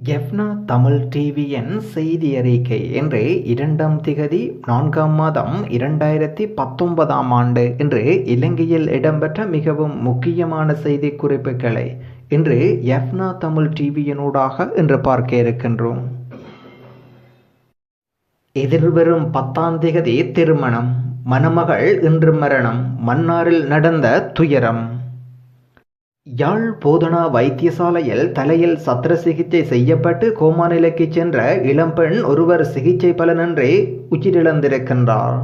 எஃப்னா தமிழ் டிவியின் செய்தி அறிக்கை என்று இரண்டாம் திகதி நான்காம் மாதம் இரண்டாயிரத்தி பத்தொன்பதாம் ஆண்டு. என்று இலங்கையில் இடம்பெற்ற மிகவும் முக்கியமான செய்தி குறிப்புகளை இன்று எஃப்னா தமிழ் டிவியினூடாக இன்று பார்க்க இருக்கின்றோம். எதிர்வரும் பத்தாம் திகதி திருமணம் மணமகள் இன்று மரணம் மன்னாரில் நடந்த துயரம். யாழ் போதனா வைத்தியசாலையில் தலையில் சத்திர சிகிச்சை செய்யப்பட்டு கோமா நிலைக்கு சென்ற இளம்பெண் ஒருவர் சிகிச்சை பலனின்றி உயிரிழந்திருக்கின்றார்.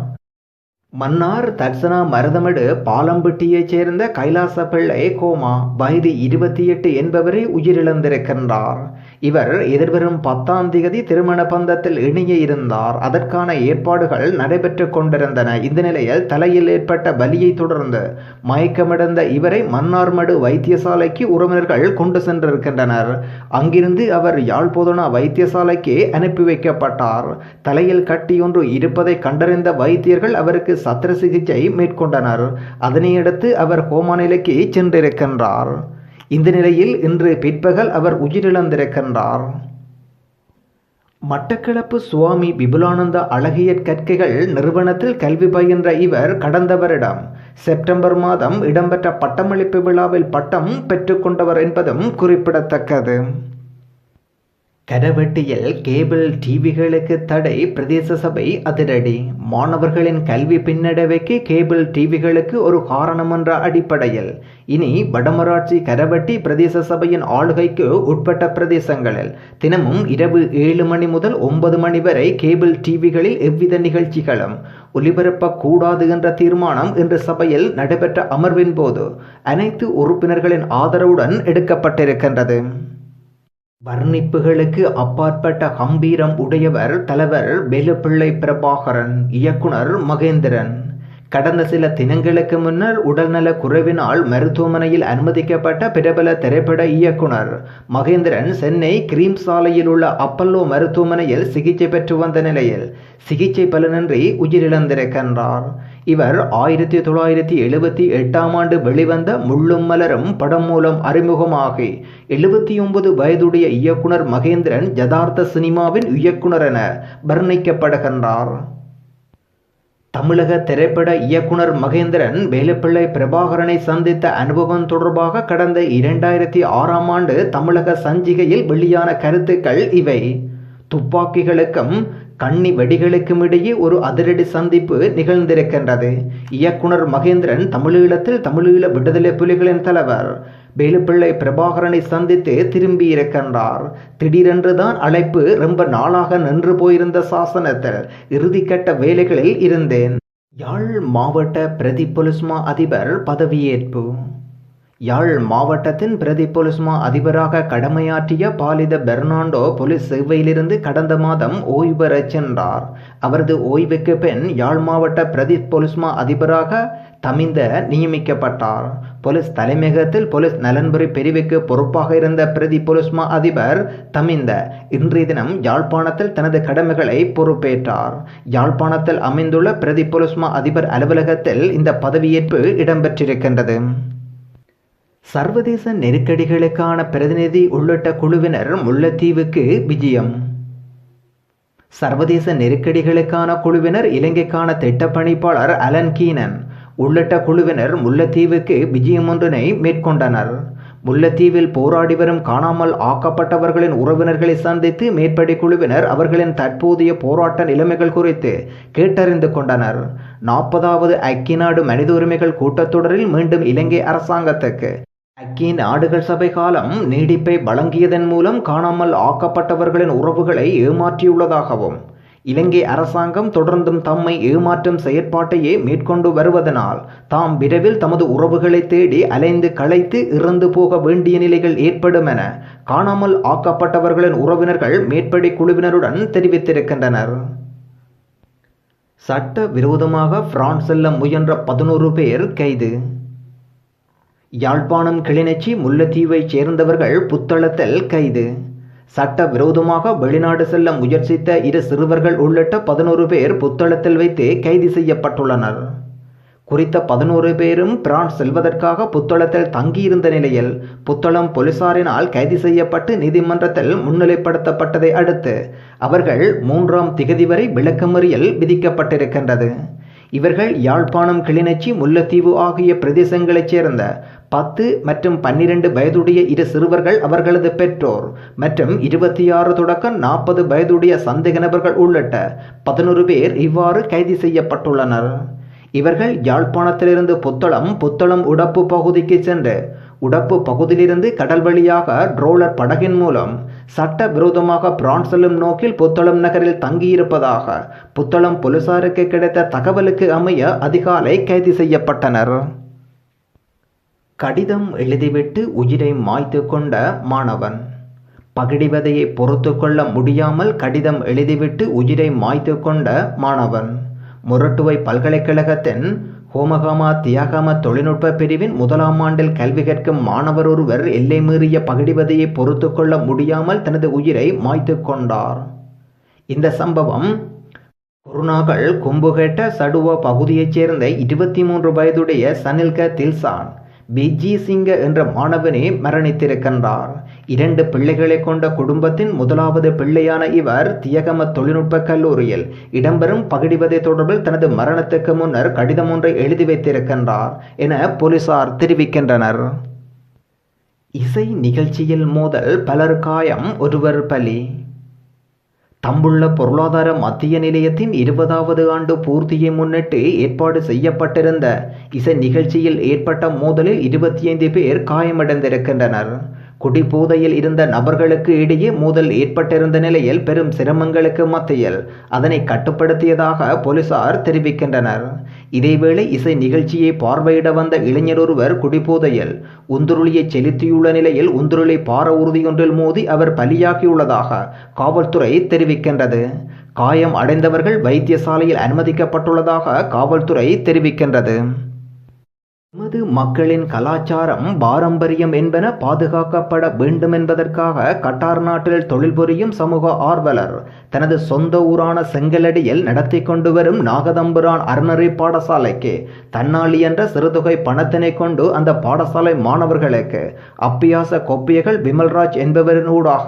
மன்னார் தர்சனா மருதமடு பாலம்பட்டியைச் சேர்ந்த கைலாச பிள்ளை கோமா வயது இருபத்தி எட்டு என்பவரை உயிரிழந்திருக்கின்றார். இவர் எதிர்வரும் பத்தாம் திகதி திருமண பந்தத்தில் இணைய இருந்தார். அதற்கான ஏற்பாடுகள் நடைபெற்று கொண்டிருந்தன. இந்த நிலையில் தலையில் ஏற்பட்ட வலியை தொடர்ந்து மயக்கமடைந்த இவரை மன்னார்மடு வைத்தியசாலைக்கு உறவினர்கள் கொண்டு சென்றிருக்கின்றனர். அங்கிருந்து அவர் யாழ்ப்போதனா வைத்தியசாலைக்கு அனுப்பி வைக்கப்பட்டார். தலையில் கட்டியொன்று இருப்பதை கண்டறிந்த வைத்தியர்கள் அவருக்கு சத்திர சிகிச்சை மேற்கொண்டனர். அதனையடுத்து அவர் கோமா நிலைக்கு சென்றிருக்கின்றார். இந்த நிலையில் இன்று பிற்பகல் அவர் உயிரிழந்திருக்கின்றார். மட்டக்களப்பு சுவாமி விபுலானந்த அழகியற் கற்கைகள் நிறுவனத்தில் கல்வி பயின்ற இவர் கடந்த வருடம் செப்டம்பர் மாதம் இடம்பெற்ற பட்டமளிப்பு விழாவில் பட்டம் பெற்றுக்கொண்டவர் என்பதும் குறிப்பிடத்தக்கது. கடவெட்டியில் கேபிள் டிவிகளுக்கு தடை பிரதேச சபை அதிரடி. மாணவர்களின் கல்வி பின்னடைவைக்கு கேபிள் டிவிகளுக்கு ஒரு காரணம் என்ற அடிப்படையில். இனி வடமராட்சி கரவட்டி பிரதேச சபையின் ஆளுகைக்கு உட்பட்ட பிரதேசங்களில் தினமும் இரவு ஏழு மணி முதல் ஒன்பது மணி வரை கேபிள் டிவிகளில் எவ்வித நிகழ்ச்சிகளும் ஒலிபரப்பக்கூடாது என்ற தீர்மானம் இன்று சபையில் நடைபெற்ற அமர்வின் போது அனைத்து உறுப்பினர்களின் ஆதரவுடன் எடுக்கப்பட்டிருக்கின்றது. வர்ணிப்புகளுக்கு அப்பாற்பட்ட கம்பீரம் உடையவர் தலைவர் வேலுப்பிள்ளை பிரபாகரன் இயக்குனர் மகேந்திரன். கடந்த சில தினங்களுக்கு முன்னர் உடல்நல குறைவினால் மருத்துவமனையில் அனுமதிக்கப்பட்ட பிரபல திரைப்பட இயக்குனர் மகேந்திரன் சென்னை கிரீம் சாலையில் உள்ள அப்பல்லோ மருத்துவமனையில் சிகிச்சை பெற்று வந்த நிலையில் சிகிச்சை பலனின்றி உயிரிழந்திருக்கின்றார். இவர் ஆயிரத்தி தொள்ளாயிரத்தி எழுபத்தி எட்டாம் ஆண்டு வெளிவந்த முள்ளும் மலரும் படம் மூலம் அறிமுகமாகி எழுபத்தி ஒன்பது வயதுடைய இயக்குனர் மகேந்திரன் யதார்த்த சினிமாவின் இயக்குனர் என வர்ணிக்கப்படுகின்றார். தமிழக திரைப்பட இயக்குனர் மகேந்திரன் வேலுப்பிள்ளை பிரபாகரனை சந்தித்த அனுபவம் தொடர்பாக கடந்த இரண்டாயிரத்தி ஆறாம் ஆண்டு தமிழக சஞ்சிகையில் வெளியான கருத்துக்கள் இவை. துப்பாக்கிகளுக்கும் கண்ணி வெடிகளுக்கும் இடையே ஒரு அதிரடி சந்திப்பு நிகழ்ந்திருக்கின்றது. இயக்குனர் மகேந்திரன் தமிழீழத்தில் தமிழீழ விடுதலை புலிகளின் தலைவர். வேலுப்பிள்ளை பிரபாகரனை சந்தித்து திரும்பி இருக்கின்றார் திடீரென்றுதான் அழைப்பு ரொம்ப நாளாக நின்று போயிருந்த சாசனத்தில் இறுதிக்கட்ட வேலைகளில் இருந்தேன். யாழ் மாவட்ட பிரதி பொலிஸ்மா அதிபர் பதவியேற்பு. யாழ் மாவட்டத்தின் பிரதி பொலிஸ்மா அதிபராக கடமையாற்றிய பாலித பெர்னாண்டோ போலீஸ் சேவையிலிருந்து கடந்த மாதம் ஓய்வு பெறச் சென்றார். அவரது ஓய்வுக்கு பின் யாழ் மாவட்ட பிரதி பொலிஸ்மா அதிபராக தமிந்த நியமிக்கப்பட்டார். போலீஸ் தலைமையகத்தில் போலீஸ் நலன்புரி பிரிவுக்கு பொறுப்பாக இருந்த பிரதி பொலிஸ்மா அதிபர் தமிந்த இன்றைய தினம் யாழ்ப்பாணத்தில் தனது கடமைகளை பொறுப்பேற்றார். யாழ்ப்பாணத்தில் அமைந்துள்ள பிரதி பொலிஸ்மா அதிபர் அலுவலகத்தில் இந்த பதவியேற்பு இடம்பெற்றிருக்கின்றது. சர்வதேச நெருக்கடிகளுக்கான பிரதிநிதி உள்ளிட்ட குழுவினர் முல்லைத்தீவுக்கு விஜயம். சர்வதேச நெருக்கடிகளுக்கான குழுவினர் இலங்கைக்கான திட்டப்பணிப்பாளர் அலன் கீனன். உள்ளிட்ட குழுவினர் முல்லைத்தீவுக்கு விஜயம் ஒன்றினை மேற்கொண்டனர். முல்லைத்தீவில் போராடி வரும் காணாமல் ஆக்கப்பட்டவர்களின் உறவினர்களை சந்தித்து மேற்படி குழுவினர் அவர்களின் தற்போதைய போராட்ட நிலைமைகள் குறித்து கேட்டறிந்து கொண்டனர். நாற்பதாவது ஐக்கிய நாடு மனித உரிமைகள் கூட்டத்தொடரில் மீண்டும் இலங்கை அரசாங்கத்துக்கு. ஐக்கிய நாடுகள் சபை காலம் நீடிப்பை வழங்கியதன் மூலம் காணாமல் ஆக்கப்பட்டவர்களின் உறவுகளை ஏமாற்றியுள்ளதாகவும் இலங்கை அரசாங்கம் தொடர்ந்தும் தம்மை ஏமாற்றும் செயற்பாட்டையே மேற்கொண்டு வருவதனால் தாம் விரைவில் தமது உறவுகளை தேடி அலைந்து களைத்து இறந்து போக வேண்டிய நிலைகள் ஏற்படும் என காணாமல் ஆக்கப்பட்டவர்களின் உறவினர்கள் மேற்படி குழுவினருடன் தெரிவித்திருக்கின்றனர். சட்ட விரோதமாக பிரான்ஸ் செல்ல முயன்ற பதினோரு பேர் கைது. யாழ்ப்பாணம் கிளிநொச்சி முல்லைத்தீவைச் சேர்ந்தவர்கள் புத்தளத்தில் கைது. சட்ட விரோதமாக வெளிநாடு செல்ல முயற்சித்த இரு சிறுவர்கள் உள்ளிட்ட பதினோரு பேர் புத்தளத்தில் வைத்து கைது செய்யப்பட்டுள்ளனர். குறித்த பதினோரு பேரும் பிரான்ஸ் செல்வதற்காக புத்தளத்தில் தங்கியிருந்த நிலையில் புத்தளம் போலீசாரினால் கைது செய்யப்பட்டு நீதிமன்றத்தில் முன்னிலைப்படுத்தப்பட்டதை அடுத்து அவர்கள் மூன்றாம் திகதி வரை விளக்கமறியல் விதிக்கப்பட்டிருக்கின்றது. இவர்கள் யாழ்ப்பாணம் கிளிநொச்சி முல்லைத்தீவு ஆகிய பிரதேசங்களைச் சேர்ந்த பத்து மற்றும் பன்னிரண்டு வயதுடைய இரு சிறுவர்கள் அவர்களது பெற்றோர் மற்றும் இருபத்தி ஆறு தொடக்கம் நாற்பது வயதுடைய சந்தேக நபர்கள் உள்ளிட்ட பதினொரு பேர் இவ்வாறு கைது செய்யப்பட்டுள்ளனர். இவர்கள் யாழ்ப்பாணத்திலிருந்து புத்தளம் புத்தளம் உடப்பு பகுதிக்கு சென்று உடப்பு பகுதியிலிருந்து கடல் வழியாக ட்ரோலர் படகின் மூலம் சட்ட விரோதமாக பிரான்ஸ் செல்லும் நோக்கில் புத்தளம் நகரில் தங்கியிருப்பதாக புத்தளம் போலீசாருக்கு கிடைத்த தகவலுக்கு அமைய அதிகாலை கைது செய்யப்பட்டனர். கடிதம் எழுதிவிட்டு உயிரை மாய்த்து கொண்ட மாணவன். பகிடிவதையை பொறுத்து கொள்ள முடியாமல் கடிதம் எழுதிவிட்டு உயிரை மாய்த்து கொண்ட மாணவன். முரட்டுவை பல்கலைக்கழகத்தின் ஹோமகாமா தியாகம தொழில்நுட்ப பிரிவின் முதலாம் ஆண்டில் கல்வி கற்கும் மாணவர் ஒருவர் எல்லை மீறிய பகிடிவதையை பொறுத்து கொள்ள முடியாமல் தனது உயிரை மாய்த்து கொண்டார். இந்த சம்பவம் குருநாகல் கும்புகேட்ட சடுவா பகுதியைச் சேர்ந்த இருபத்தி மூன்று வயதுடைய சனில்க தில்சான் பிஜி சிங்க என்ற மாணவனே மரணித்திருக்கின்றார். இரண்டு பிள்ளைகளை கொண்ட குடும்பத்தின் முதலாவது பிள்ளையான இவர் தியகம தொழில்நுட்ப கல்லூரியில் இடம்பெறும் பகிடிவதை தொடர்பில் தனது மரணத்துக்கு முன்னர் கடிதம் ஒன்றை எழுதி வைத்திருக்கின்றார் என போலீசார் தெரிவிக்கின்றனர். இசை நிகழ்ச்சியில் மோதல் பலர் காயம் ஒருவர் பலி. தம்புள்ள பொருளாதார மத்திய நிலையத்தின் இருபதாவது ஆண்டு பூர்த்தியை முன்னிட்டு ஏற்பாடு செய்யப்பட்டிருந்த இசை நிகழ்ச்சியில் ஏற்பட்ட மோதலில் இருபத்தி ஐந்து பேர் காயமடைந்திருக்கின்றனர். குடிபோதையில் இருந்த நபர்களுக்கு இடையே மோதல் ஏற்பட்டிருந்த நிலையில் பெரும் சிரமங்களுக்கு மத்தியில் அதனை கட்டுப்படுத்தியதாக போலீசார் தெரிவிக்கின்றனர். இதேவேளை இசை நிகழ்ச்சியை பார்வையிட வந்த இளைஞர் ஒருவர் குடிபோதையில் உந்துருளியை செலுத்தியுள்ள நிலையில் உந்துருளி பார உறுதியொன்றில் மோதி அவர் பலியாகியுள்ளதாக காவல்துறை தெரிவிக்கின்றது. காயம் அடைந்தவர்கள் வைத்தியசாலையில் அனுமதிக்கப்பட்டுள்ளதாக காவல்துறை தெரிவிக்கின்றது. எமது மக்களின் கலாச்சாரம் பாரம்பரியம் என்பன பாதுகாக்கப்பட வேண்டும் என்பதற்காக கட்டார் நாட்டில் தொழில் புரியும் சமூக ஆர்வலர் தனது சொந்த ஊரான செங்கலடியில் நடத்தி கொண்டு வரும் நாகதம்புரான் அறநெறி பாடசாலைக்கு தன்னாளி என்ற சிறுதொகை பணத்தினை கொண்டு அந்த பாடசாலை மாணவர்களுக்கு அப்பியாச கொப்பியகள் விமல்ராஜ் என்பவரின் ஊடாக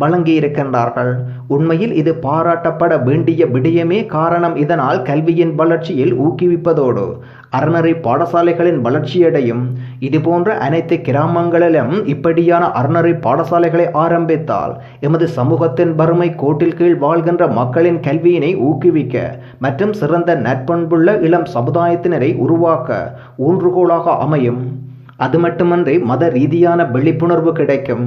வழங்கியிருக்கின்றார்கள். உண்மையில் இது பாராட்டப்பட வேண்டிய விடயமே காரணம் இதனால் கல்வியின் வளர்ச்சியில் ஊக்குவிப்பதோடு அறநெறி பாடசாலைகளின் வளர்ச்சியடையும் இதுபோன்ற அனைத்து கிராமங்களிலும் இப்படியான அறநெறி பாடசாலைகளை ஆரம்பித்தால் எமது சமூகத்தின் வறுமை கோட்டில் கீழ் வாழ்கின்ற மக்களின் கல்வியினை ஊக்குவிக்க மற்றும் சிறந்த நற்பண்புள்ள இளம் சமுதாயத்தினரை உருவாக்க ஊன்றுகோலாக அமையும். அது மட்டுமன்றி மத ரீதியான விழிப்புணர்வு கிடைக்கும்.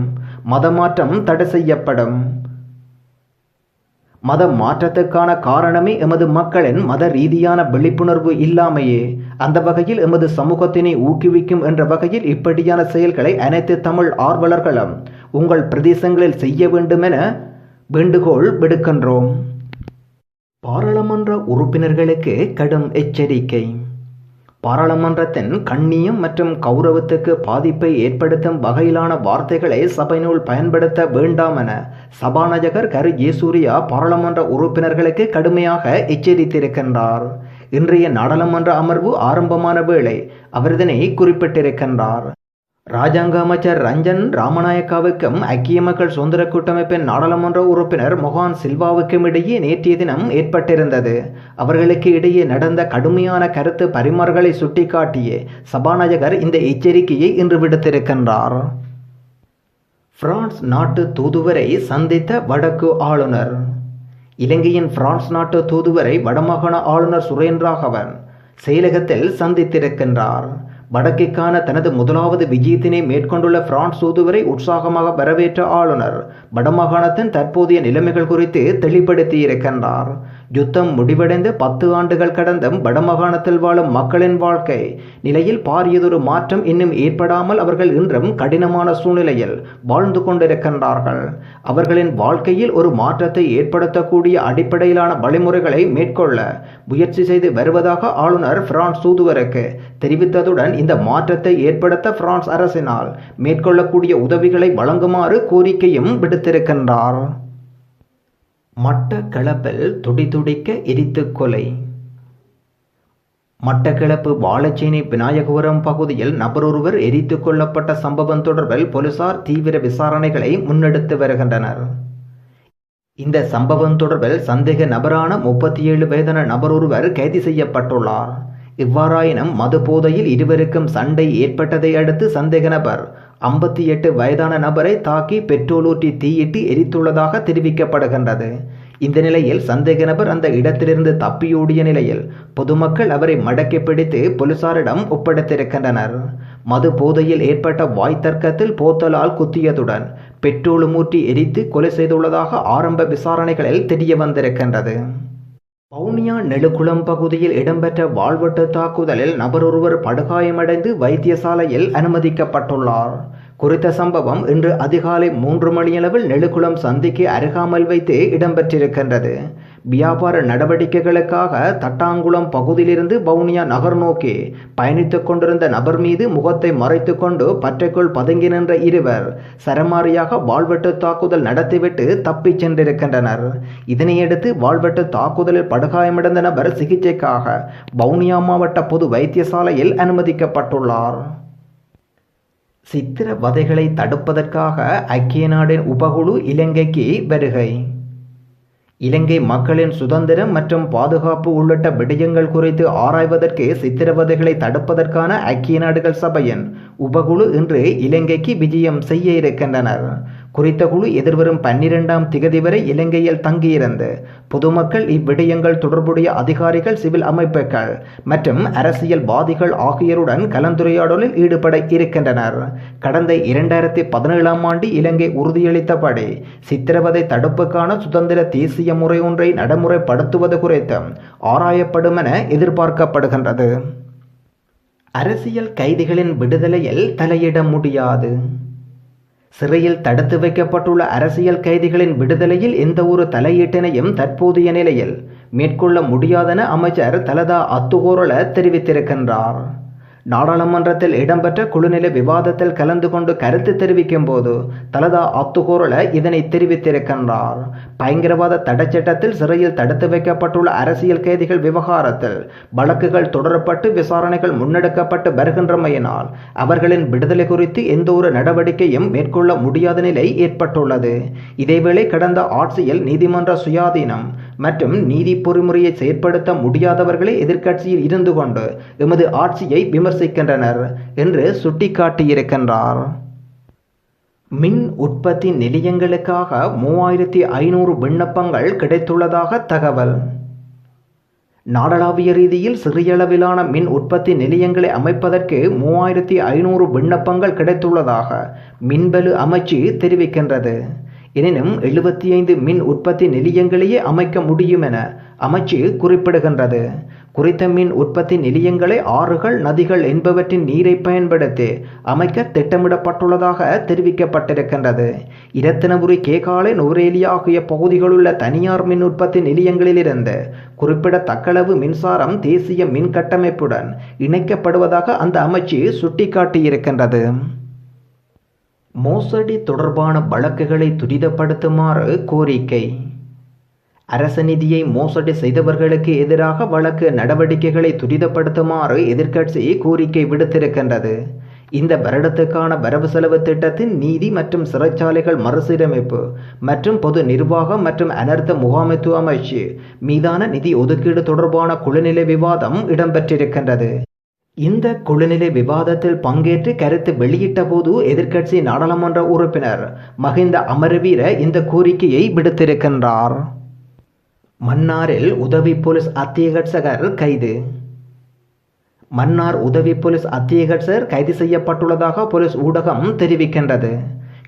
மதமாற்றம் தடை செய்யப்படும். மத மாற்றத்துக்கான காரணமே எமது மக்களின் மத ரீதியான விழிப்புணர்வு இல்லாமையே. அந்த வகையில் எமது சமூகத்தினை ஊக்குவிக்கும் என்ற வகையில் இப்படியான செயல்களை அனைத்து தமிழ் ஆர்வலர்களும் உங்கள் பிரதேசங்களில் செய்ய வேண்டுமென வேண்டுகோள் விடுக்கின்றோம். பாராளுமன்ற உறுப்பினர்களுக்கு கடும் எச்சரிக்கை. பாராளுமன்றத்தின் கண்ணியம் மற்றும் கௌரவத்துக்கு பாதிப்பை ஏற்படுத்தும் வகையிலான வார்த்தைகளை சபையினுள் பயன்படுத்த வேண்டாம் என சபாநாயகர் கரு ஜேசூரியா பாராளுமன்ற உறுப்பினர்களுக்கு கடுமையாக எச்சரித்திருக்கின்றார். இன்றைய நாடாளுமன்ற அமர்வு ஆரம்பமான வேளை அவர் இதனை குறிப்பிட்டிருக்கின்றார். ராஜாங்க அமைச்சர் ரஞ்சன் ராமநாயக்காவுக்கும் ஐக்கிய மக்கள் சுதந்திர கூட்டமைப்பின் நாடாளுமன்ற உறுப்பினர் மொஹான் சில்வாவுக்கும் இடையே நேற்றைய தினம் ஏற்பட்டிருந்தது. அவர்களுக்கு இடையே நடந்த கடுமையான கருத்து பரிமாறுகளை சுட்டிக்காட்டிய சபாநாயகர் இந்த எச்சரிக்கையை இன்று விடுத்திருக்கின்றார். பிரான்ஸ் நாட்டு தூதுவரை சந்தித்த வடக்கு ஆளுநர். இலங்கையின் பிரான்ஸ் நாட்டு தூதுவரை வடமாகாண ஆளுநர் சுரேந்திராகவன் செயலகத்தில் சந்தித்திருக்கின்றார். வடக்கிற்கான தனது முதலாவது விஜயத்தினை மேற்கொண்டுள்ள பிரான்ஸ் தூதுவரை உற்சாகமாக வரவேற்ற ஆளுநர். வடமாகாணத்தின் தற்போதைய நிலைமைகள் குறித்து தெளிப்படுத்தியிருக்கின்றார் இருக்கின்றார் யுத்தம் முடிவடைந்து பத்து ஆண்டுகள் கடந்தும் வடமாகாணத்தில் வாழும் மக்களின் வாழ்க்கை நிலையில் பாரியதொரு மாற்றம் இன்னும் ஏற்படாமல் அவர்கள் இன்றும் கடினமான சூழ்நிலையில் வாழ்ந்து கொண்டிருக்கின்றார்கள். அவர்களின் வாழ்க்கையில் ஒரு மாற்றத்தை ஏற்படுத்தக்கூடிய அடிப்படையிலான வழிமுறைகளை மேற்கொள்ள முயற்சி செய்து வருவதாக ஆளுநர் பிரான்ஸ் தூதுவருக்கு தெரிவித்ததுடன் இந்த மாற்றத்தை ஏற்படுத்த பிரான்ஸ் அரசினால் மேற்கொள்ளக்கூடிய உதவிகளை வழங்குமாறு கோரிக்கையும் விடுத்திருக்கின்றார். மட்டக்களப்பில் துடிதுடிக்க எரித்து கொலை. மட்டக்களப்பு வாழச்சேனை விநாயகபுரம் பகுதியில் நபரொருவர் எரித்து கொல்லப்பட்ட சம்பவம் தொடர்பில் போலீசார் தீவிர விசாரணைகளை முன்னெடுத்து வருகின்றனர். இந்த சம்பவம் தொடர்பில் சந்தேக நபரான முப்பத்தி ஏழு வயதான நபரொருவர் கைது செய்யப்பட்டுள்ளார். இவ்வாறாயினும் மது போதையில் இருவருக்கும் சண்டை ஏற்பட்டதை அடுத்து சந்தேக நபர் ஐம்பத்தி எட்டு வயதான நபரை தாக்கி பெட்ரோலூற்றி தீயிட்டு எரித்துள்ளதாக தெரிவிக்கப்படுகின்றது. இந்த நிலையில் சந்தேக நபர் அந்த இடத்திலிருந்து தப்பியோடிய நிலையில் பொதுமக்கள் அவரை மடக்கி பிடித்து போலீசாரிடம் ஒப்படைத்திருக்கின்றனர். மது போதையில் ஏற்பட்ட வாய் தர்க்கத்தில் போத்தலால் குத்தியதுடன் பெட்ரோலும் ஊற்றி எரித்து கொலை செய்துள்ளதாக ஆரம்ப விசாரணைகளில் தெரிய வந்திருக்கின்றது வவுனியா நெடுக்குளம் பகுதியில் இடம்பெற்ற வாழ்வெட்டு தாக்குதலில் நபர் ஒருவர் படுகாயமடைந்து வைத்தியசாலையில் அனுமதிக்கப்பட்டுள்ளார். குறித்த சம்பவம் இன்று அதிகாலை மூன்று மணியளவில் நெடுக்குளம் சந்திக்கு அருகாமல் வைத்து இடம்பெற்றிருக்கின்றது. வியாபார நடவடிக்கைகளுக்காக தட்டாங்குளம் பகுதியிலிருந்து வவுனியா நகர் நோக்கி பயணித்துக் கொண்டிருந்த நபர் மீது முகத்தை மறைத்துக்கொண்டு பற்றைக்குள் பதுங்கி நின்ற இருவர் சரமாரியாக வாழ்வெட்டு தாக்குதல் நடத்திவிட்டு தப்பிச் சென்றிருக்கின்றனர். இதனையடுத்து வாழ்வெட்டு தாக்குதலில் படுகாயமடைந்த நபர் சிகிச்சைக்காக வவுனியா மாவட்ட பொது வைத்தியசாலையில் அனுமதிக்கப்பட்டுள்ளார். சித்திரவதைகளை தடுப்பதற்காக ஐக்கிய நாடின் உபகுழு இலங்கைக்கு வருகை. இலங்கை மக்களின் சுதந்திரம் மற்றும் பாதுகாப்பு உள்ளிட்ட விடயங்கள் குறித்து ஆராய்வதற்கு சித்திரவதைகளை தடுப்பதற்கான ஐக்கிய நாடுகள் சபையின் உபகுழு இன்று இலங்கைக்கு விஜயம் செய்ய இருக்கின்றனர். குறித்த குழு எதிர்வரும் பன்னிரெண்டாம் திகதி வரை இலங்கையில் தங்கியிருந்து பொதுமக்கள் இவ்விடயங்கள் தொடர்புடைய அதிகாரிகள் சிவில் அமைப்புகள் மற்றும் அரசியல்வாதிகள் ஆகியோருடன் கலந்துரையாடலில் ஈடுபட இருக்கின்றனர். கடந்த இரண்டாயிரத்தி பதினேழாம் ஆண்டு இலங்கை உறுதியளித்தபடி சித்திரவதை தடுப்புக்கான சுதந்திர தேசிய முறை ஒன்றை நடைமுறைப்படுத்துவது குறித்து ஆராயப்படும் என எதிர்பார்க்கப்படுகின்றது. அரசியல் கைதிகளின் விடுதலையில் தலையிட முடியாது. சிறையில் தடுத்து வைக்கப்பட்டுள்ள அரசியல் கைதிகளின் விடுதலையில் எந்த ஒரு தலையீட்டினையும் தற்போதைய நிலையில் மேற்கொள்ள முடியாதென அமைச்சர் தலதா அத்துகோரல தெரிவித்திருக்கின்றார். நாடாளுமன்றத்தில் இடம்பெற்ற குழுநிலை விவாதத்தில் கலந்து கொண்டு கருத்து தெரிவிக்கும் போது தலதா அத்துகோரல இதனை தெரிவித்திருக்கின்றார். பயங்கரவாத தடைச்சட்டத்தில் சிறையில் தடுத்து வைக்கப்பட்டுள்ள அரசியல் கைதிகள் விவகாரத்தில் வழக்குகள் தொடரப்பட்டு விசாரணைகள் முன்னெடுக்கப்பட்டு வருகின்றமையினால் அவர்களின் விடுதலை குறித்து எந்தவொரு நடவடிக்கையும் மேற்கொள்ள முடியாத நிலை ஏற்பட்டுள்ளது. இதேவேளை கடந்த ஆட்சியில் நீதிமன்ற சுயாதீனம் மற்றும் நீதி பொறிமுறையை செயற்படுத்த முடியாதவர்களே எதிர்க்கட்சியில் இருந்து கொண்டு எமது ஆட்சியை விமர்சிக்கின்றனர் என்று சுட்டிக்காட்டியிருக்கின்றார். மின் உற்பத்தி நிலையங்களுக்காக மூவாயிரத்தி ஐநூறு விண்ணப்பங்கள் கிடைத்துள்ளதாக தகவல். நாடளாவிய ரீதியில் சிறியளவிலான மின் உற்பத்தி நிலையங்களை அமைப்பதற்கு மூவாயிரத்தி ஐநூறு விண்ணப்பங்கள் கிடைத்துள்ளதாக மின்பலு அமைச்சு தெரிவிக்கின்றது. எனினும் எழுபத்தி ஐந்து மின் உற்பத்தி நிலையங்களையே அமைக்க முடியும் என அமைச்சு குறிப்பிடுகின்றது. குறித்த மின் உற்பத்தி நிலையங்களை ஆறுகள் நதிகள் என்பவற்றின் நீரை பயன்படுத்தி அமைக்க திட்டமிடப்பட்டுள்ளதாக தெரிவிக்கப்பட்டிருக்கின்றது. இரத்தினபுரி கேகாலை நுவரேலியா ஆகிய பகுதிகளுள்ள தனியார் மின் உற்பத்தி நிலையங்களிலிருந்து குறிப்பிடத்தக்களவு மின்சாரம் தேசிய மின் கட்டமைப்புடன் இணைக்கப்படுவதாக அந்த அமைச்சு சுட்டிக்காட்டியிருக்கின்றது. மோசடி தொடர்பான வழக்குகளை துரிதப்படுத்துமாறு கோரிக்கை. அரச நிதியை மோசடி செய்தவர்களுக்கு எதிராக வழக்கு நடவடிக்கைகளை துரிதப்படுத்துமாறு எதிர்க்கட்சி கோரிக்கை விடுத்திருக்கின்றது. இந்த வருடத்துக்கான வரவு செலவு திட்டத்தின் நீதி மற்றும் சிறைச்சாலைகள் மறுசீரமைப்பு மற்றும் பொது நிர்வாகம் மற்றும் அனர்த்த முகாமைத்துவ அமைச்சு மீதான நிதி ஒதுக்கீடு தொடர்பான குழுநிலை விவாதம் இடம்பெற்றிருக்கின்றது. இந்த குழுநிலை விவாதத்தில் பங்கேற்று கருத்து வெளியிட்ட போது எதிர்க்கட்சி நாடாளுமன்ற உறுப்பினர் மஹிந்த அமரவீர இந்த கோரிக்கையை விடுத்திருக்கின்றார். மன்னாரில் உதவி போலீஸ் அத்தியகட்சகர் கைது. மன்னார் உதவி போலீஸ் அத்தியகட்சர் கைது செய்யப்பட்டுள்ளதாக போலீஸ் ஊடகம் தெரிவிக்கின்றது.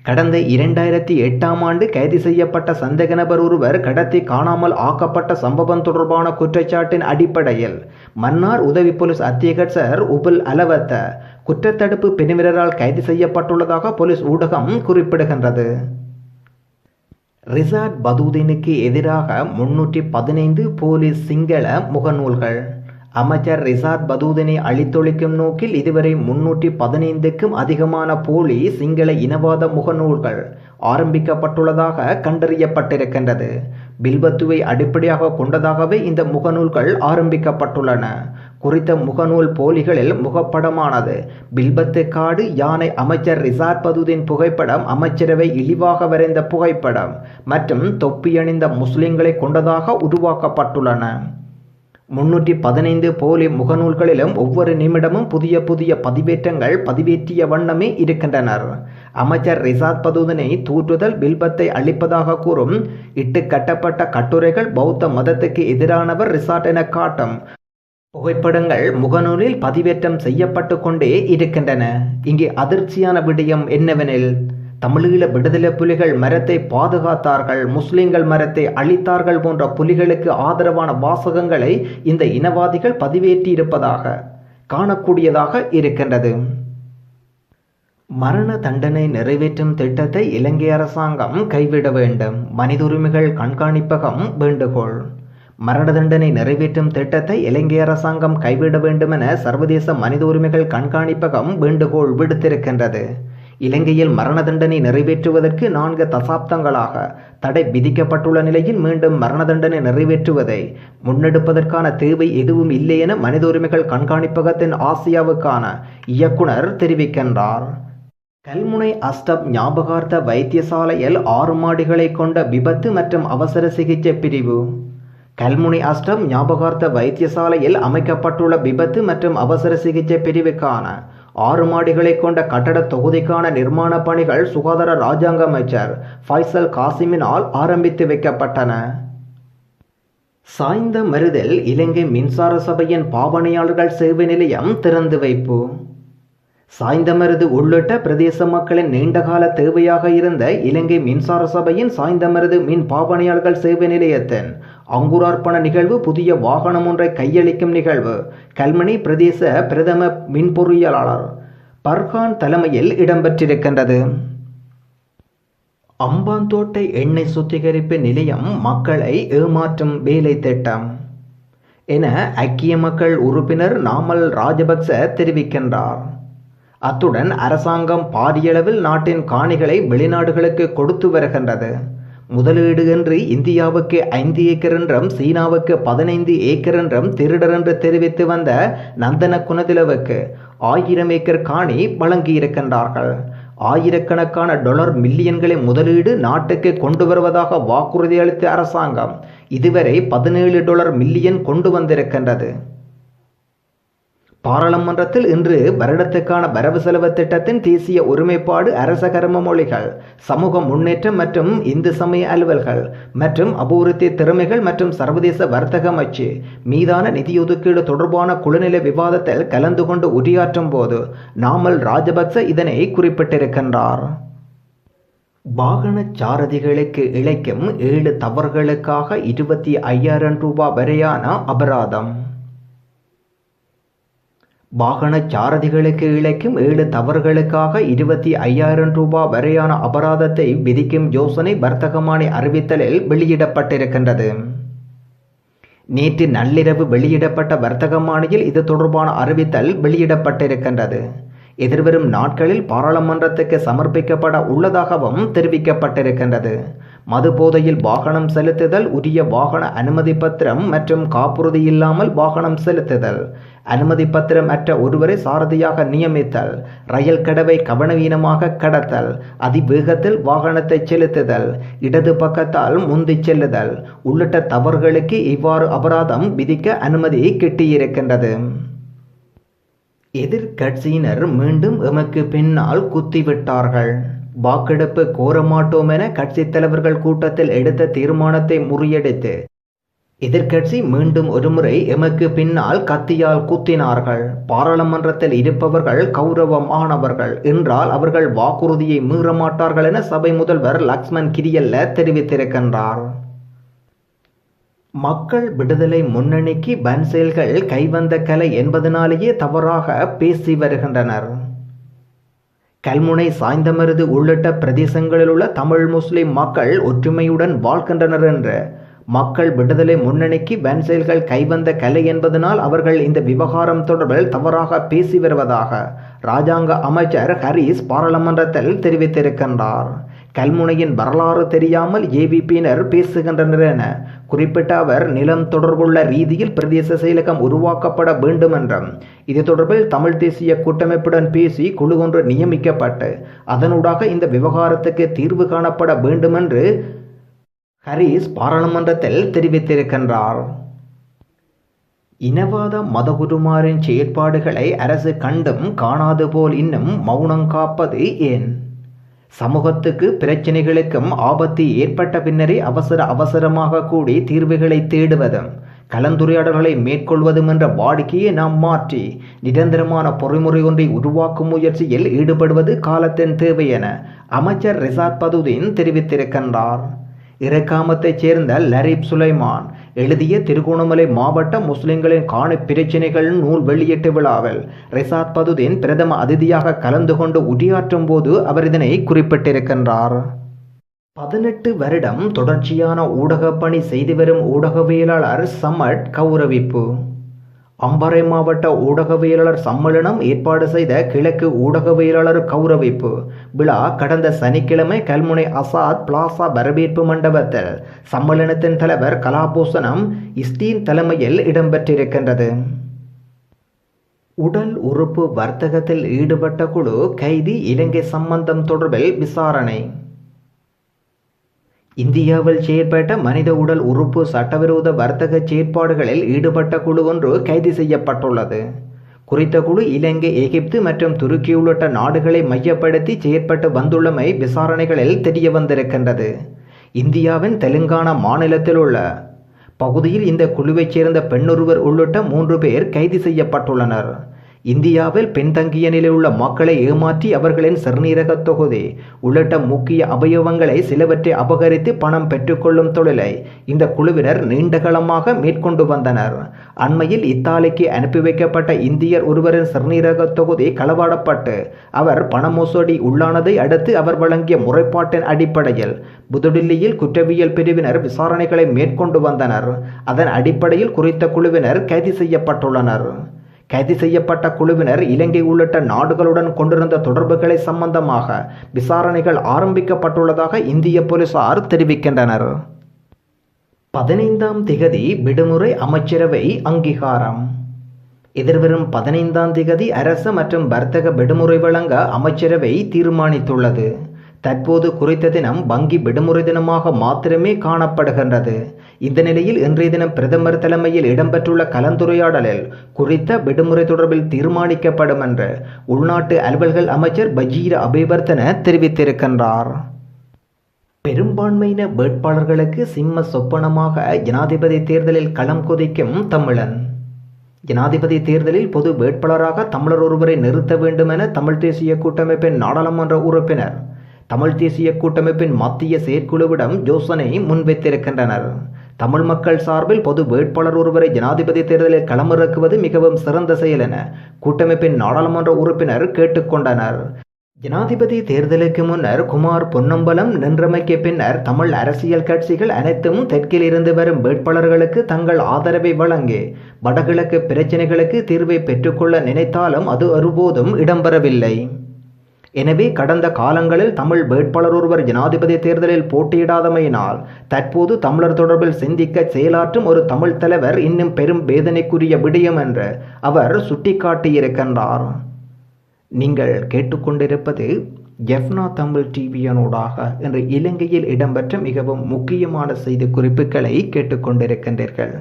கடந்த இரண்டாயிரத்தி எட்டாம் ஆண்டு கைது செய்யப்பட்ட சந்தேக நபர் ஒருவர் கடத்தி காணாமல் ஆக்கப்பட்ட சம்பவம் தொடர்பான குற்றச்சாட்டின் அடிப்படையில் மன்னார் உதவி போலீஸ் அத்தியகட்சர் உபுல் அலவத்த குற்றத்தடுப்பு பிரிவினரால் கைது செய்யப்பட்டுள்ளதாக போலீஸ் ஊடகம் குறிப்பிடுகின்றது. ரிசார்ட் பதூதினுக்கு எதிராக முன்னூற்றி பதினைந்து போலீஸ் சிங்கள முகநூல்கள். அமைச்சர் ரிசார்ட் பதூதனை அழித்தொழிக்கும் நோக்கில் இதுவரை முன்னூற்றி பதினைந்துக்கும் அதிகமான போலி சிங்கள இனவாத முகநூல்கள் ஆரம்பிக்கப்பட்டுள்ளதாக கண்டறியப்பட்டிருக்கின்றது. பில்பத்துவை அடிப்படையாக கொண்டதாகவே இந்த முகநூல்கள் ஆரம்பிக்கப்பட்டுள்ளன. குறித்த முகநூல் போலிகளில் முகப்படமானது. பில்பத்து காடு யானை அமைச்சர் ரிசார்ட் பதுதின் புகைப்படம் அமைச்சரவை இழிவாக வரைந்த புகைப்படம் மற்றும் தொப்பியணிந்த முஸ்லிம்களை கொண்டதாக உருவாக்கப்பட்டுள்ளன. முன்னூற்றி பதினைந்து போலி முகநூல்களிலும் ஒவ்வொரு நிமிடமும் புதிய புதிய பதிவேற்றங்கள் பதிவேற்றிய வண்ணமே இருக்கின்றனர். அமைச்சர் ரிசாத் பதுதனை தூற்றுதல் பில்பத்தை அளிப்பதாக கூறும் இட்டு கட்டப்பட்ட கட்டுரைகள் பௌத்த மதத்துக்கு எதிரானவர் ரிசார்ட் என காட்டும். புகைப்படங்கள் முகநூலில் பதிவேற்றம் செய்யப்பட்டு கொண்டே இருக்கின்றன. இங்கே அதிர்ச்சியான விடயம் என்னவெனில் தமிழீழ விடுதலை புலிகள் மரத்தை பாதுகாத்தார்கள் முஸ்லிம்கள் மரத்தை அழித்தார்கள் போன்ற புலிகளுக்கு ஆதரவான வாசகங்களை இந்த இனவாதிகள் பதிவேற்றி இருப்பதாக காணக்கூடியதாக இருக்கின்றது. மரண தண்டனை நிறைவேற்றும் திட்டத்தை இலங்கை அரசாங்கம் கைவிட வேண்டும். மனித உரிமைகள் கண்காணிப்பகம் வேண்டுகோள். மரண தண்டனை நிறைவேற்றும் திட்டத்தை இலங்கை அரசாங்கம் கைவிட வேண்டுமென சர்வதேச மனித உரிமைகள் கண்காணிப்பகம் வேண்டுகோள் விடுத்திருக்கின்றது. இலங்கையில் மரண தண்டனை நிறைவேற்றுவதற்கு நான்கு தசாப்தங்களாக தடை விதிக்கப்பட்டுள்ள நிலையில் மீண்டும் மரண தண்டனை நிறைவேற்றுவதை முன்னெடுப்பதற்கான தேவை எதுவும் இல்லை என மனித உரிமைகள் கண்காணிப்பகத்தின் ஆசியாவுக்கான இயக்குனர் தெரிவிக்கின்றார். கல்முனை அஸ்டப் ஞாபகார்த்த வைத்தியசாலையில் ஆறு மாடிகளை கொண்ட விபத்து மற்றும் அவசர சிகிச்சை பிரிவு கல்முனை அஷ்டம் ஞாபகார்த்த வைத்தியசாலையில் அமைக்கப்பட்டுள்ள விபத்து மற்றும் அவசர சிகிச்சை பிரிவுக்கான ஆறு மாடிகளை கொண்ட கட்டட தொகுதிக்கான நிர்மாண பணிகள் சுகாதார ராஜாங்க அமைச்சர் ஃபைசல் காசிமினால் ஆரம்பித்து வைக்கப்பட்டன. சாய்ந்த மருதில் இலங்கை மின்சார சபையின் பாவனையாளர்கள் சேவை நிலையம் திறந்து வைப்பு. சாய்ந்தமருது உள்ளிட்ட பிரதேச மக்களின் நீண்டகால தேவையாக இருந்த இலங்கை மின்சார சபையின் சாய்ந்தமருது மின் பாவனையாளர்கள் சேவை நிலையத்தின் அங்குரார்ப்பண நிகழ்வு புதிய வாகனம் ஒன்றை கையளிக்கும் நிகழ்வு. கல்மணி பிரதேச பிரதம மின்பொறியியலாளர். பர்கான் தலைமையில் இடம்பெற்றிருக்கின்றது. அம்பாந்தோட்டை எண்ணெய் சுத்திகரிப்பு நிலையம் மக்களை ஏமாற்றும் வேலை திட்டம். என ஐக்கிய மக்கள் உறுப்பினர் நாமல் ராஜபக்ச தெரிவிக்கின்றார். அத்துடன் அரசாங்கம் பாரியளவில் நாட்டின் காணிகளை வெளிநாடுகளுக்கு கொடுத்து வருகின்றது. முதலீடு என்று இந்தியாவுக்கு ஐந்து ஏக்கர் என்றும் சீனாவுக்கு பதினைந்து ஏக்கர் என்றும் திருடர் என்று தெரிவித்து வந்த நந்தன குணதிலவுக்கு ஆயிரம் ஏக்கர் காணி வழங்கியிருக்கின்றார்கள். ஆயிரக்கணக்கான டொலர் மில்லியன்களை முதலீடு நாட்டுக்கு கொண்டு வருவதாக வாக்குறுதி அளித்த அரசாங்கம் இதுவரை பதினேழு டொலர் மில்லியன் கொண்டு வந்திருக்கின்றது. பாராளுமன்றத்தில் இன்று வருடத்துக்கான வரவு செலவு திட்டத்தின் தேசிய ஒருமைப்பாடு அரச கர்ம மொழிகள் சமூக முன்னேற்றம் மற்றும் இந்து சமய அலுவல்கள் மற்றும் அபிவிருத்தி திறமைகள் மற்றும் சர்வதேச வர்த்தக அமைச்சு மீதான நிதியொதுக்கீடு தொடர்பான குழுநிலை விவாதத்தில் கலந்து கொண்டு உரையாற்றும் போது நாமல் ராஜபக்ச இதனை குறிப்பிட்டிருக்கின்றார். வாகன சாரதிகளுக்கு இழைக்கும் ஏழு தவறுகளுக்காக இருபத்தி ஐயாயிரம் ரூபாய் வரையான அபராதம். வாகன சாரதிகளுக்கு இழைக்கும் ஏழு தவறுகளுக்காக இருபத்தி ஐயாயிரம் ரூபாய் வரையான அபராதத்தை விதிக்கும் யோசனை வர்த்தகமானி அறிவித்தலில் வெளியிடப்பட்டிருக்கின்றது. நேற்று நள்ளிரவு வெளியிடப்பட்ட வர்த்தகமானியில் இது தொடர்பான அறிவித்தல் வெளியிடப்பட்டிருக்கின்றது. எதிர்வரும் நாட்களில் பாராளுமன்றத்துக்கு சமர்ப்பிக்கப்பட உள்ளதாகவும் தெரிவிக்கப்பட்டிருக்கின்றது. மது போதையில் வாகனம் செலுத்துதல் உரிய வாகன அனுமதி பத்திரம் மற்றும் காப்புறுதி இல்லாமல் வாகனம் செலுத்துதல். அனுமதி பத்திரம் அற்ற ஒருவரை சாரதியாக நியமித்தல் ரயில் கடவை கவனவீனமாக கடத்தல் அதிவேகத்தில் வாகனத்தை செலுத்துதல் இடது பக்கத்தால் முந்தி செல்லுதல் உள்ளிட்ட தவறுகளுக்கு இவ்வாறு அபராதம் விதிக்க அனுமதி கிட்டியிருக்கின்றது. எதிர்கட்சியினர் மீண்டும் எமக்கு பின்னால் குத்திவிட்டார்கள். வாக்கெடுப்பு கோரமாட்டோம் என கட்சித் தலைவர்கள் கூட்டத்தில் எடுத்த தீர்மானத்தை முறியடித்து. எதிர்க்கட்சி மீண்டும் ஒருமுறை எமக்கு பின்னால் கத்தியால் குத்தினார்கள். பாராளுமன்றத்தில் இருப்பவர்கள் கௌரவமானவர்கள். என்றால் அவர்கள் வாக்குறுதியை மீறமாட்டார்கள் என சபை முதல்வர் லக்ஷ்மண் கிரியல்ல தெரிவித்திருக்கின்றார். மக்கள் விடுதலை முன்னணிக்கு பன்செயல்கள் கைவந்த கலை என்பதனாலேயே தவறாக பேசி வருகின்றனர். கல்முனை சாய்ந்தமருது உள்ளிட்ட பிரதேசங்களில் உள்ள தமிழ் முஸ்லிம் மக்கள் ஒற்றுமையுடன் வாழ்கின்றனர் என்ற மக்கள் விடுதலை முன்னணிக்கு பன்செயல்கள் கைவந்த கலை என்பதனால் அவர்கள் இந்த விவகாரம் தொடர்பில் தவறாக பேசி வருவதாக ராஜாங்க அமைச்சர் ஹரீஸ் பாராளுமன்றத்தில் தெரிவித்திருக்கின்றார். கல்முனையின் வரலாறு தெரியாமல் ஏவிபியினர் பேசுகின்றனர் என குறிப்பிட்ட அவர் நிலம் தொடர்புள்ள ரீதியில் பிரதேச செயலகம் உருவாக்கப்பட வேண்டும் என்றும் இது தொடர்பில் தமிழ் தேசிய கூட்டமைப்புடன் பேசி குழு ஒன்று நியமிக்கப்பட்டு அதனூடாக இந்த விவகாரத்துக்கு தீர்வு காணப்பட வேண்டும் என்று ஹரீஸ் பாராளுமன்றத்தில் தெரிவித்திருக்கின்றார். இனவாத மதகுருமாரின் செயற்பாடுகளை அரசு கண்டும் காணாது போல் இன்னும் மௌனம் காப்பது ஏன்? சமூகத்துக்கு பிரச்சனைகளுக்கும் ஆபத்து ஏற்பட்ட பின்னரே அவசர அவசரமாக கூடி தீர்வுகளை தேடுவதும் கலந்துரையாடல்களை மேற்கொள்வதும் என்ற வாடிக்கையை நாம் மாற்றி நிரந்தரமான பொறிமுறை ஒன்றை உருவாக்கும் முயற்சியில் ஈடுபடுவது காலத்தின் தேவை என அமைச்சர் ரிசாத் பதுதீன் தெரிவித்திருக்கின்றார். இறக்காமத்தைச் சேர்ந்த லரீப் சுலைமான் எழுதிய திருகோணமலை மாவட்ட முஸ்லிம்களின் காணி பிரச்சினைகள் நூல் வெளியீட்டு விழாவில் ரிசாத் பதுதீன் பிரதம அதிதியாக கலந்து கொண்டு உரையாற்றும் போது அவர் இதனை குறிப்பிட்டிருக்கின்றார். பதினெட்டு வருடம் தொடர்ச்சியான ஊடகப் பணி செய்து வரும் ஊடகவியலாளர் சமட் கௌரவிப்பு. அம்பாறை மாவட்ட ஊடகவியலாளர் சம்மேளனம் ஏற்பாடு செய்த கிழக்கு ஊடகவியலாளர் கௌரவிப்பு விழா கடந்த சனிக்கிழமை கல்முனை அசாத் பிளாசா வரவேற்பு மண்டபத்தில் சம்மேளனத்தின் தலைவர் கலாபூசணம் இஸ்டீன் தலைமையில் இடம்பெற்றிருக்கின்றது. உடல் உறுப்பு வர்த்தகத்தில் ஈடுபட்ட குழு கைதி இலங்கை சம்பந்தம் தொடர்பில் விசாரணை. இந்தியாவில் செயற்பட்ட மனித உடல் உறுப்பு சட்டவிரோத வர்த்தக செயற்பாடுகளில் ஈடுபட்ட குழு ஒன்று கைது செய்யப்பட்டுள்ளது. குறித்த குழு இலங்கை எகிப்து மற்றும் துருக்கி உள்ளிட்ட நாடுகளை மையப்படுத்தி செயற்பட்டு வந்துள்ளமை விசாரணைகளில் தெரிய வந்திருக்கின்றது இந்தியாவின் தெலுங்கானா மாநிலத்தில் உள்ள பகுதியில் இந்த குழுவைச் சேர்ந்த பெண்ணொருவர் உள்ளிட்ட மூன்று பேர் கைது செய்யப்பட்டுள்ளனர். இந்தியாவில் பின்தங்கிய நிலையில் உள்ள மக்களை ஏமாற்றி அவர்களின் சிறுநீரக தொகுதி உள்ளிட்ட முக்கிய அவயவங்களை சிலவற்றை அபகரித்து பணம் பெற்றுக்கொள்ளும் தொழிலை இந்த குழுவினர் நீண்டகாலமாக மேற்கொண்டு வந்தனர். அண்மையில் இத்தாலிக்கு அனுப்பி வைக்கப்பட்ட இந்தியர் ஒருவரின் சிறுநீரக தொகுதி களவாடப்பட்டு அவர் பண மோசடி உள்ளானதை அடுத்து அவர் வழங்கிய முறைப்பாட்டின் அடிப்படையில் புதுடில்லியில் குற்றவியல் பிரிவினர் விசாரணைகளை மேற்கொண்டு வந்தனர். அதன் அடிப்படையில் குறித்த குழுவினர் கைது செய்யப்பட்டுள்ளனர். கைது செய்யப்பட்ட குழுவினர் இலங்கை உள்ளிட்ட நாடுகளுடன் கொண்டிருந்த தொடர்புகளை சம்பந்தமாக விசாரணைகள் ஆரம்பிக்கப்பட்டுள்ளதாக இந்திய போலீசார் தெரிவிக்கின்றனர். பதினைந்தாம் திகதி விடுமுறை அமைச்சரவை அங்கீகாரம். எதிர்வரும் பதினைந்தாம் திகதி அரசு மற்றும் வர்த்தக விடுமுறை வழங்க அமைச்சரவை தீர்மானித்துள்ளது. தற்போது குறித்த தினம் வங்கி விடுமுறை தினமாக மாத்திரமே காணப்படுகின்றது. இந்த நிலையில் இன்றைய தினம் பிரதமர் தலைமையில் இடம்பெற்றுள்ள கலந்துரையாடலில் குறித்த விடுமுறை தொடர்பில் தீர்மானிக்கப்படும் என்று உள்நாட்டு அலுவல்கள் அமைச்சர் பஜீர அபிவர்த்தன தெரிவித்திருக்கின்றார். பெரும்பான்மையின வேட்பாளர்களுக்கு சிம்ம சொப்பனமாக ஜனாதிபதி தேர்தலில் களம் கொதிக்கும் தமிழன். ஜனாதிபதி தேர்தலில் பொது வேட்பாளராக தமிழர் ஒருவரை நிறுத்த வேண்டும் என தமிழ் தேசிய கூட்டமைப்பின் நாடாளுமன்ற உறுப்பினர் தமிழ் தேசிய கூட்டமைப்பின் மத்திய செயற்குழுவிடம் யோசனை முன்வைத்திருக்கின்றனர். தமிழ் மக்கள் சார்பில் பொது வேட்பாளர் ஒருவரை ஜனாதிபதி தேர்தலில் களமிறக்குவது மிகவும் சிறந்த செயல் என கூட்டமைப்பின் நாடாளுமன்ற உறுப்பினர் கேட்டுக்கொண்டனர் ஜனாதிபதி தேர்தலுக்கு முன்னர் குமார் பொன்னம்பலம் நின்றமைக்கு பின்னர் தமிழ் அரசியல் கட்சிகள் அனைத்தும் தெற்கில் இருந்து வரும் வேட்பாளர்களுக்கு தங்கள் ஆதரவை வழங்கி வடகிழக்கு பிரச்சினைகளுக்கு தீர்வை பெற்றுக்கொள்ள நினைத்தாலும் அது ஒருபோதும் இடம்பெறவில்லை. எனவே கடந்த காலங்களில் தமிழ் வேட்பாளர் ஒருவர் ஜனாதிபதி தேர்தலில் போட்டியிடாதமையினால் தற்போது தமிழர் தொடர்பில் சிந்திக்க செயலாற்றும் ஒரு தமிழ் தலைவர் இன்னும் பெரும் வேதனைக்குரிய விடயம் என்று அவர் சுட்டிக்காட்டியிருக்கின்றார். நீங்கள் கேட்டுக்கொண்டிருப்பது எஃப்னா தமிழ் டிவியனூடாக இன்று இலங்கையில் இடம்பெற்ற மிகவும் முக்கியமான செய்தி குறிப்புகளை கேட்டுக்கொண்டிருக்கின்றீர்கள்.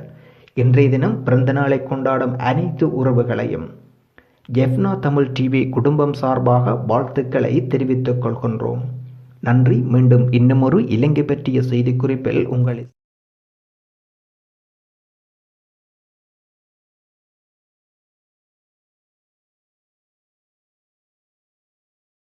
இன்றைய தினம் பிறந்தநாளை கொண்டாடும் அனைத்து உறவுகளையும் ஜெஃப்னா தமிழ் டிவி குடும்பம் சார்பாக வாழ்த்துக்களை தெரிவித்துக் கொள்கின்றோம். நன்றி. மீண்டும் இன்னுமொரு இலங்கை பற்றிய செய்திக்குறிப்பில் உங்களை